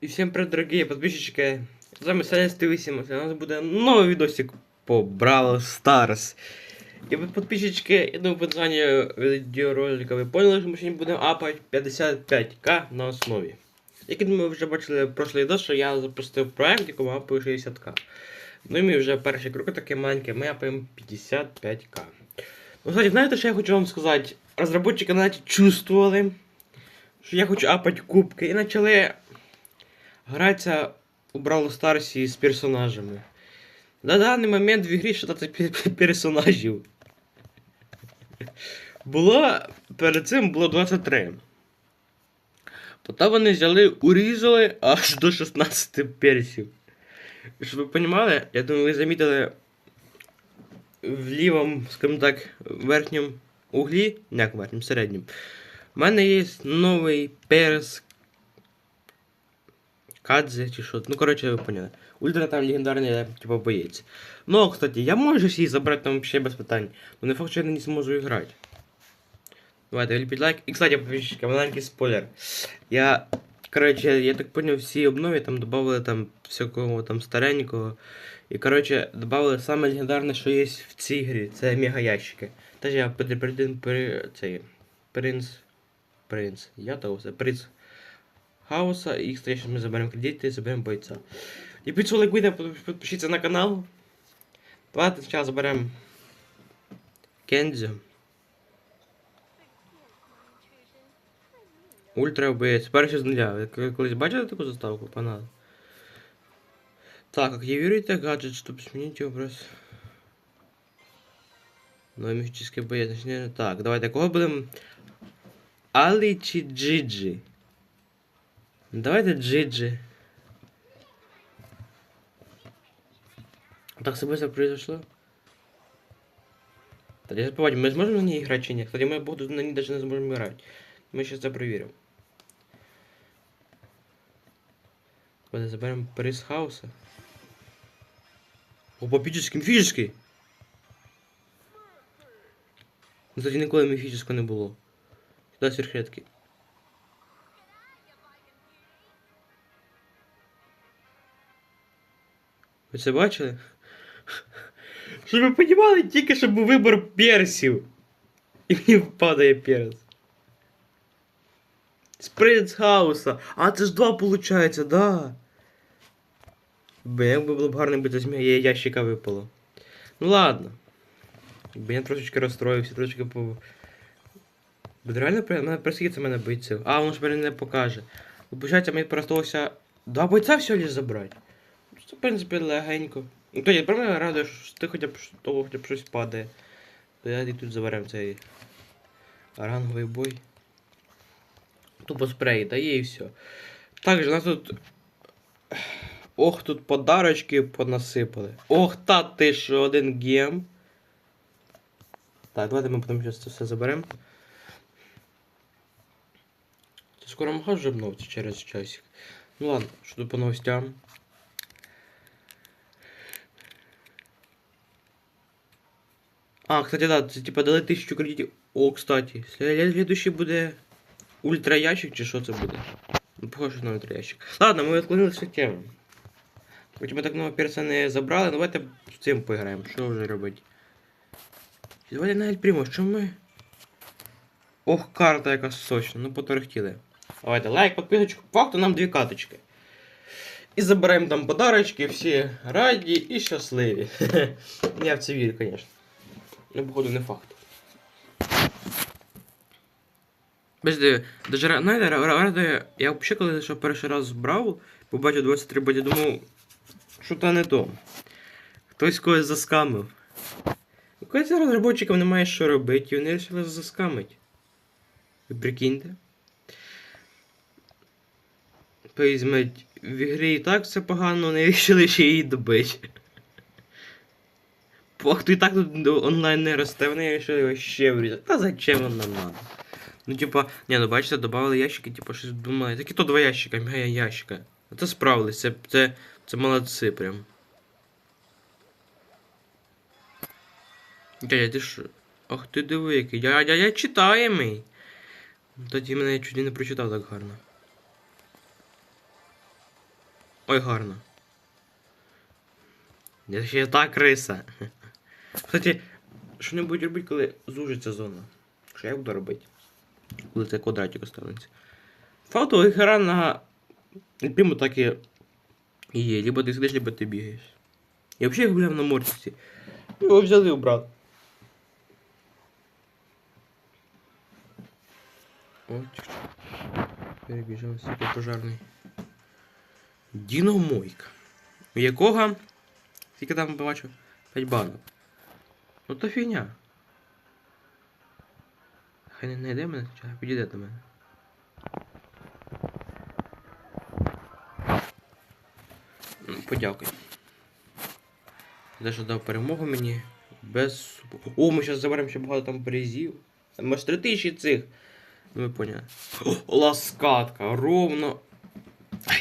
І всім привіт, дорогі подписчики. З вами Селест 8 У нас буде новий відосик по Бравл Stars. І ви, подписчики, я думаю, по названию відеоролика ви поняли, що ми сьогодні будемо апати 55к на основі. Як ви вже бачили в прошлий відос, що я запустив проект, якому апаю 60к. Ну і ми вже перші кроки такі маленькі, ми апаємо 55к. Ну, кстати, знаєте, що я хочу вам сказати? Розробники навіть чувствували, що я хочу апати кубки і почали гратися у Бравл Старсі з персонажами. На даний момент в ігрі 16 персонажів. Було перед цим було 23. Потім вони взяли, урізали аж до 16 персів. Щоб ви розуміли, я думаю, ви замітили в лівому, скажімо так, верхньому углі, як верхньому, середньому. У мене є новий перс Кадзе чи що. Ну, коротше, ви поняли. Ультра там легендарний, типа, боєць. Ну, кстати, я можу її забрати там ще без питань. Но не факт, що я не зможу грати. Давайте, вліпіть лайк. І, кстати, подписчики, маленький спойлер. Я, короче, я так понял, всі обнові там добавили там всякого там старенького. І, короче, добавили саме легендарне, що є в цій грі. Це мега ящики. Теж я предупредив при цей принц. Принц. Я того все. Принц хаоса. І, кстати, зараз ми заберемо кредити і заберемо бойця. І під лайк вийде, підпишіться на канал. Давайте зараз заберемо Кензю. Ультра вбиється. Перший з нуля. Ви колись бачили таку заставку, панал? Так, активируйте гаджет, чтобы сменить образ. Ну, міфічний боєць. Так, давайте, кого будемо? Алі чи Джиджі? Давайте Джиджі. Так все быстро произошло. Кстати, забывать, мы сможем на ней играть чи нет? Кстати, мы буду на ней даже не сможем играть. Мы сейчас это проверим. Давайте заберем приз хауса. О, попічний міфічний. Ну, Кстати, ніколи міфічного не було. Сюди сверхредки. Ви це бачили? Щоб ви розуміли, тільки щоб був вибор персів. І мені впадає перс. З принц хауса. А це ж два виходить, да. Бо якби було б гарно, якби це з мене ящика випало. Ну ладно. Якби я трошечки розстроївся, трошечки по. Бо реально при- це мене бойців. А, воно ж мене не покаже. Вибачайте, мені просто ось два бойця всього лиш забрати. Це, в принципі, легенько. Ну, то я мене радий, що ти хоча б того хоча б щось падає. То я і тут заберемо цей ранговий бой. Тупо спрей дає і все. Також у нас тут. Ох, тут подарочки понасипали. Ох, та ти що, один гем. Так, давайте ми потім зараз це все заберемо. Це скоро магаз вже обновиться через часик. Ну ладно, що по новостям. А, кстати, да, це типа дали тисячу кредитів. О, кстати, след- слідуючий буде ультра ящик чи що це буде? Ну, похоже на ультра ящик. Ладно, ми відклонилися від теми. Хоч ми так много перса не забрали, давайте з цим поіграємо. Що вже робити? Давайте на Ельпрімо, що ми? Ох, карта яка сочна, ну поторохтіли. Давайте лайк, підписочку, факту нам дві каточки. І забираємо там подарочки, всі раді і щасливі. Я в це вірю, звісно. Ну, походу, не факт. Безди, даже ра- знаєте, ра- ра- я взагалі коли зайшов перший раз брав, побачив 23 боді, думав, що то не то. Хтось когось заскамив. Якось розробникам немає що робити, і вони вирішили заскамити. Ви прикиньте. Візьмуть, в ігрі і так все погано, вони вирішили ще її добити. Факт, і так тут онлайн не росте, вони вирішили його ще врізати. Та зачем нам надо? Ну, типа, не, ну бачите, додавали ящики, типа, щось думали. Такі то два ящика, мега ящика. Це справились, це, це, це молодці прям. Дядя, ти що? Ах ти диви, який. Я, я, я читаємий. Тоді мене чуть не прочитав так гарно. Ой, гарно. Я ще та криса. Кстати, що не будуть робити, коли зужиться зона? Що я буду робити? Коли це квадратик останеться. Факту гра на так і є. Либо ти сидиш, либо ти бігаєш. Я взагалі гуляв на морці. Його взяли і убрали. О, чуть-чуть. Пожарний. Діномойка. У якого. Скільки там побачу? 5 банок. Ну то фігня. Хай не знайде мене, чи підійде до мене. Ну, Подякуй. За що дав перемогу мені. Без. О, ми зараз заберемо ще багато там призів. Може три тисячі цих. Ну ви поняли. О, ласкатка, ровно.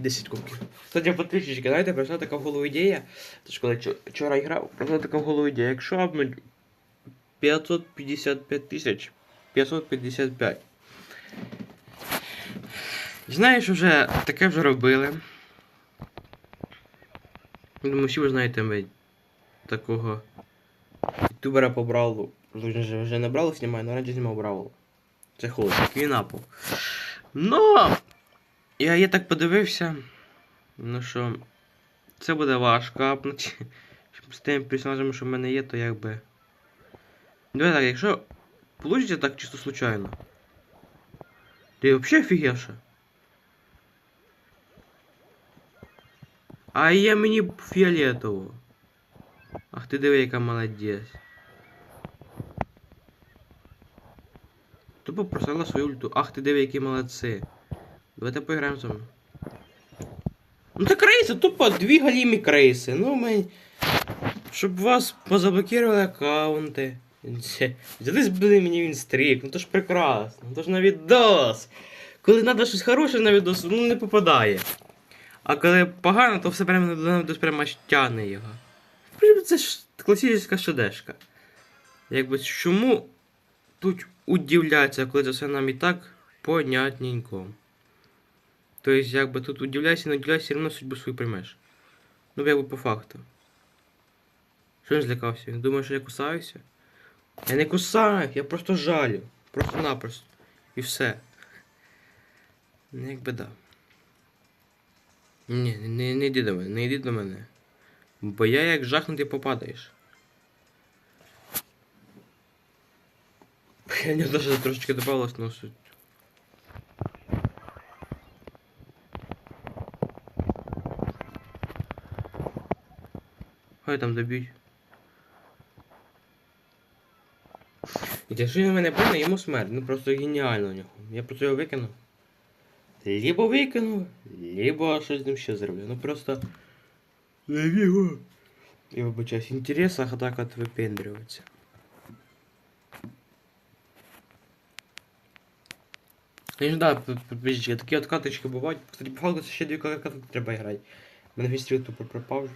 Ай, 10 кубків. Кстати, подписчики, знаєте, прийшла така в голову ідея. Тож коли вчора грав, прийшла така в голову ідея. Якщо апнуть 555 тисяч, 555. Знаєш, вже таке вже робили. Думаю, всі ви знаєте ми такого ютубера по Бравлу. Вже, не Бравл знімає, але раніше знімав Бравл. Це хлопчик, він апав. Но я, я так подивився. Ну що, це буде важко апнути. З тим персонажем, що в мене є, то якби. Давай так, якщо получиться так чисто случайно. Ти взагалі офігевша. А я мені фіолетово. Ах ти диви, яка молодець. Тупо просила свою ульту. Ах ти диви, які молодці. Давайте поіграємо з вами. Ну це крейси, тупо дві галімі крейси. Ну ми. Щоб вас позаблокували аккаунти. Це- Взяли збили мені він стрік, ну то ж прекрасно, то ж на відос. Коли треба щось хороше на відос, ну не попадає. А коли погано, то все прямо на відос прямо аж тягне його. Це ж класична шедешка. Якби чому тут удивляться, коли це все нам і так понятненько. Тобто, якби тут удивляйся, не удивляйся, все одно судьбу свою приймеш. Ну, якби по факту. Що він злякався? Він думає, що я кусаюся? Я не кусаю, я просто жалю. Просто-напросто. І все. Якби да. Ні, не, не, йди до мене, не йди до мене. Бо я як жахнутий попадаєш. Я не даже трошечки добавилось, но суть. Хай там доб'ють. І якщо він мене бане, йому смерть. Ну просто геніально у нього. Я просто його викинув. Либо викину, либо щось з ним ще зроблю. Ну просто. Навіго. Я вибачаюсь, в інтересах так от випендрюватися. Конечно, да, подождите, такі от каточки бувають. Кстати, по факту ще дві каточки треба грати. Мене весь тупо пропав.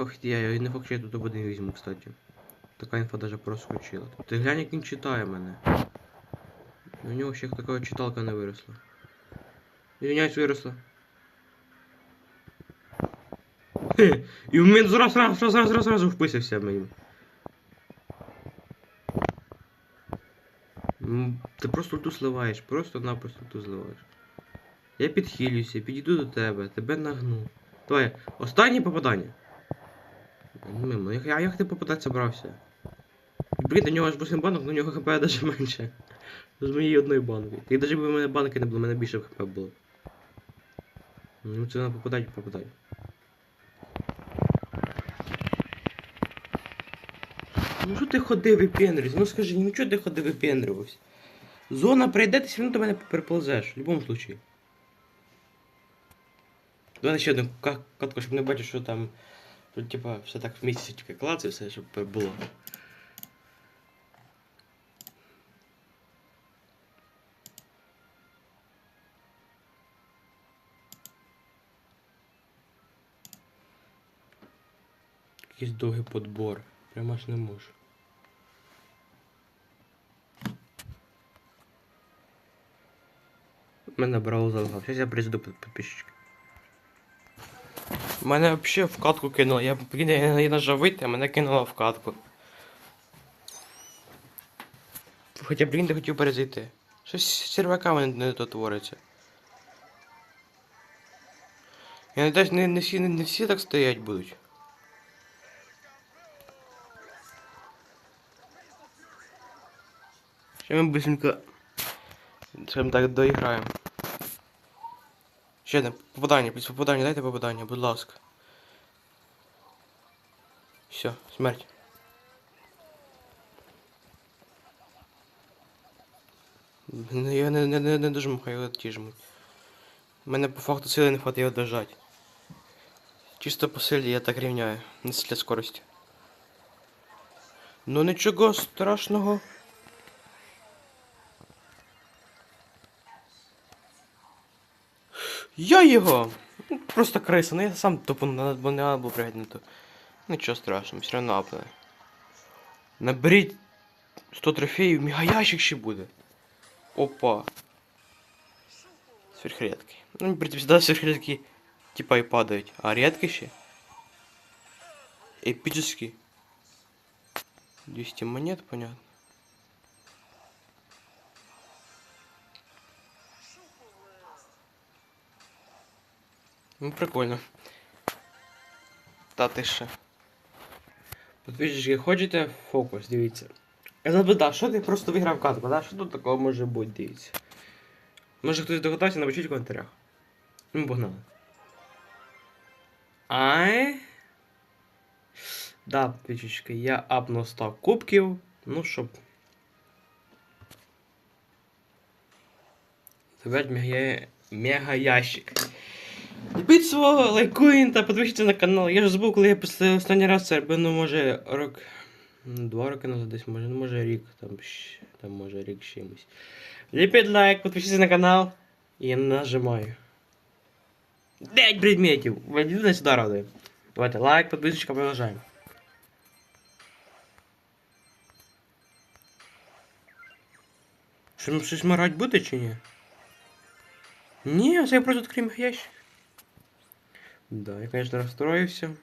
Ох. Ох, я, не факт, що я тут один візьму, кстати. Така інфа даже проскочила. Ти глянь, як він читає мене. У нього ще така читалка не виросла. Извиняюсь, виросла. І в мене зараз, раз, раз, раз, раз, раз вписався мені. Ти просто ту сливаєш, просто-напросто ту зливаєш. Я підхилююся, підійду до тебе, тебе нагну. Давай, останнє попадання. Мимо, а як ти попадати собрався? Блін, до нього аж 8 банок, но у нього хп навіть менше. З моєї одної банки. Ти навіть якби в мене банки не було, в мене більше хп було. Ну це треба попадати, попадати. Ну що ти ходив випендрювався? Ну скажи, ну чого ти ходив випендрювався? Зона прийде, ти все до мене переползеш, в будь-якому случае. Давай ще одну катку, щоб не бачив, що там. Що, типа, все так в клац і все, щоб було. Якийсь довгий подбор. Прямо аж не можу. Мене брало залагав. Зараз я прийду підписчики. Мене взагалі в катку кинуло. Я, я, нажав вийти, а мене кинуло в катку. Хоча, блін, не хотів перезайти. Щось з серваками не, то. Я теж не, не, всі, не, не всі так стоять будуть. Ще ми быстренько, скажімо так, доіграємо. Ще одне попадання, плюс попадання, дайте попадання, будь ласка. Все, смерть. Ну, Я не, не, не, не дожму, хай ті жмуть. Мене по факту сили не хватить його. Чисто по силі я так рівняю, не для скорості. Ну нічого страшного. Я його! Ну, Просто криса, ну я сам тупо не- треба було пригадати. Нічого страшного, все одно апне. Наберіть 100 трофеїв, мегаящик ще буде. Опа. Сверхредкий. Ну, в принципе, всегда сверхредкие типа и падают. А редкий ще? Эпический. 200 монет, понятно. Ну, прикольно. Та ти ще. Подписчики, хочете фокус, дивіться. Я запитав, що ти просто виграв катку, да? Що тут такого може бути, дивіться. Може хтось догадався, напишіть в коментарях. Ну, погнали. Ай. Да, підписчики, я апнув 100 кубків. Ну, щоб. Забрать мега, мега ящик. Любіть свого, лайкуємо та підпишіться на канал. Я ж забув, коли я після останній раз це робив, ну може рок. ну, Два роки назад десь, може, ну може рік, там, щ- там може рік з чимось. Ліпіть лайк, підпишіться на канал. І я нажимаю. 9 предметів. Вийдіть сюди радує. Давайте лайк, підписочка, продовжаємо. Що, щось морать буде чи ні? Ні, це я просто відкрив ящик. Да, я, конечно, расстроился.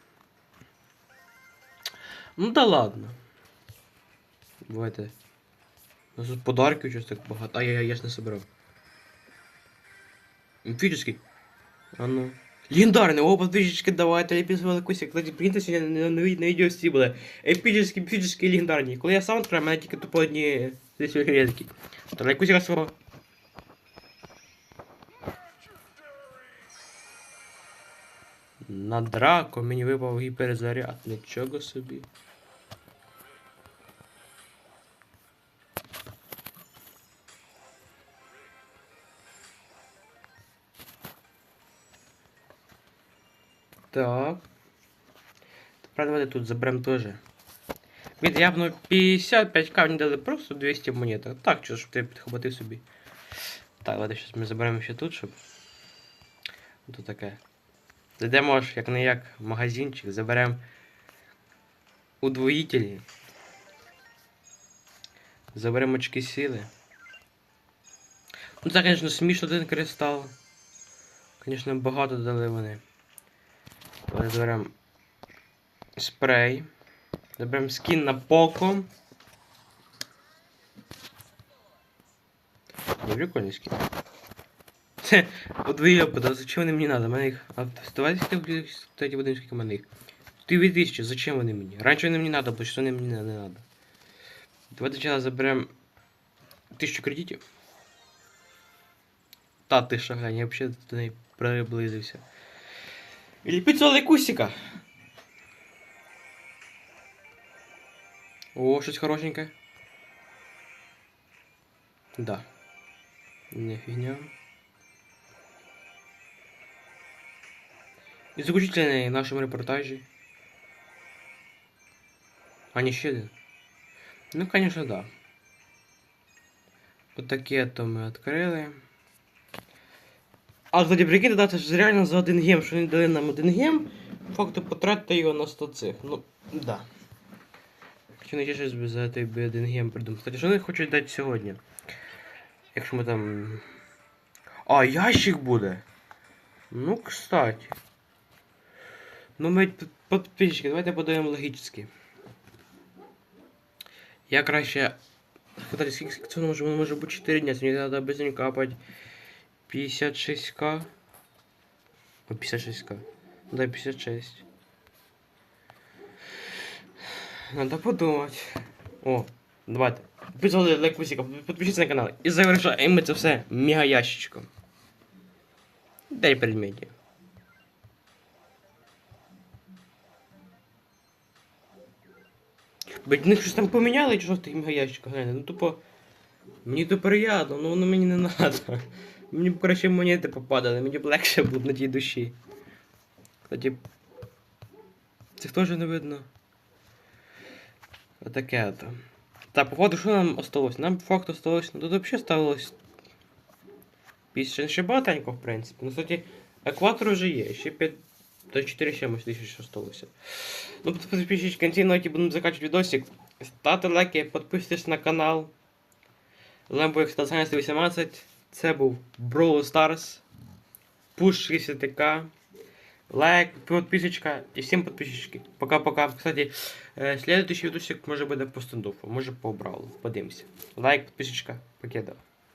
Ну да ладно. Давайте. У нас тут подарків щось так багато. А я, ж не собирав. Міфічний. А ну. Легендарний, о, подписчики, давайте, я писав кусик. Кстати, прикиньте, сьогодні на, на, на, відео всі були. Епічні, міфічні, легендарні. Коли я сам відкриваю, мене тільки тупо одні десь різки. То лайкусика свого. На драку мені випав гіперзаряд. Нічого собі. Так. Тепер давайте тут заберемо теж. Від я б ну 55к мені дали просто 200 монеток. Так, що, щоб ти підхопити собі. Так, давайте щось ми заберемо ще тут, щоб. Тут таке. Зайдемо ж як не як магазинчик, заберемо удвоїтелі. Заберемо очки сили. Ну це, звісно, смішно один кристал. Звісно, багато дали вони. Давай заберемо спрей. Заберемо скін на Поко. Прикольний скін. Це подвоє опыта, зачем вони мені надо? Мене їх. А давайте кстати, будемо скільки мене їх. 2000, зачем вони мені? Раніше вони мені надо, бо що вони мені не надо. Давайте зараз заберемо 1000 кредитів. Та ти глянь, я взагалі до неї приблизився. І солей кусика. О, щось хорошеньке. Да. Не фігня. І заключительний в нашому репортажі. А не ще один? Ну, конечно, да. Вот таке то ми відкрили. А, кстати, прикиньте, да, це ж реально за один гем, що вони дали нам один гем, факту потратити його на 100 цих. Ну, да. Хочу не щось би за той би один гем придумав. Кстати, що вони хочуть дати сьогодні? Якщо ми там. А, ящик буде. Ну, кстати. Ну, ми п- подписчики, давайте подивимо логічно. Я краще. Кстати, скільки це може, може бути 4 дня, мені треба быстренько капать 56к. О, 56к. Да, 56. Надо подумать. О, давайте. Підписали лайк висіка, підпишіться на канал. І завершаємо це все мега ящичком. Дай предметі. Блять, них щось там поміняли, чи що в тих мегаящиках, гляньте, ну тупо. Мені то приємно, ну воно мені не надо. Мені б краще монети попадали, мені б легше було на тій душі. Кстати. Цих теж не видно. Отаке ото. Так, походу, що нам осталось? Нам по факту осталось. Ну тут взагалі ставилось. Після ще багатенько, в принципі. Ну, кстати, екватор вже є, ще 5 до 4 чимось тисяч осталося. Ну, підпишіть в кінці ноті будемо закачувати відосик. Ставте лайки, підписуйтесь на канал. Ламбо Екстрасенс 118. Це був Brawl Stars. Пуш 60к. Лайк, підписочка і всім підписчики. Пока-пока. Кстати, э, следующий видосик може буде по стендофу, може по Бравлу. Подивимося. Лайк, підписочка, покеда.